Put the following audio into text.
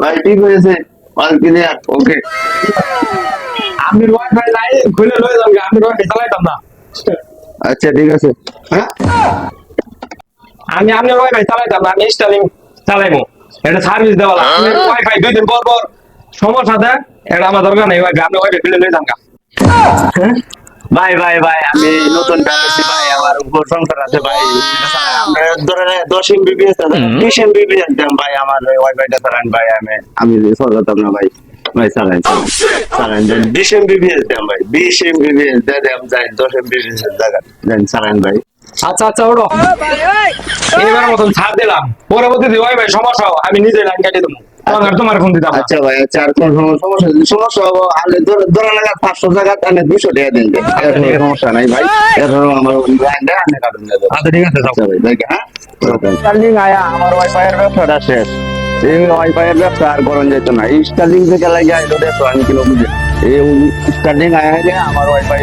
ভাই ঠিক হয়েছে মাল ওকে। আমি ওয়াইফাই নাই খুলে লয়ে যাবি আমি ওয়াইফাই চালাইতাম না। আচ্ছা ঠিক আছে। হ্যাঁ? আমি আমি ওয়াইফাই চালাইতাম না আমি চালাইবো। এটা সার্ভিস দেওয়া আমি দুই দিন পর পর সমস্যা দেয় এটা আমার দরকার নাই ওয়াইফাই আমি খুলে লয়ে যাম ভাই ভাই ভাই আমি নতুন ভাই সংসার আছে ভাই। ধরেন দশ এমবি বিএস বিশ এমবি বিএস দেন ভাই আমার ওয়াইফাইটা চালান ভাই আমি আমি সরকার না ভাই। ভাই চালান চালান দেন বিশ এমবি বিএস দেন ভাই। বিশ এমবি বিএস দেন দেন যাই দশ জায়গা দেন চালান ভাই। আচ্ছা আচ্ছা ওড়ো। এইবার মতন ছাড় দিলাম। পরবর্তীতে ওয়াইফাই সমস্যা আমি নিজে লাইন কাটিয়ে দেবো। তোমার তোমার ফোন দিতাম আচ্ছা ভাই আচ্ছা আর কোন সমস্যা সমস্যা হব আমি ধরে লাগা পাঁচশো টাকা আমি দুশো টাকা দিন সমস্যা নাই ভাই। এর আমার লাইন দেয় আমি কাটুন দেবো আচ্ছা ঠিক আছে। আচ্ছা ভাই দেখ হ্যাঁ? আয়া আমার ওয়াইফাই এর ব্যবসাটা শেষ। এই ওয়াইফাই এর ব্যবসা আর করা যেত না। এই স্টার্লিং থেকে লাগে আইলো দেখো আমি কিলো বুঝে। এই স্টার্লিং আয়া আমার ওয়াইফাই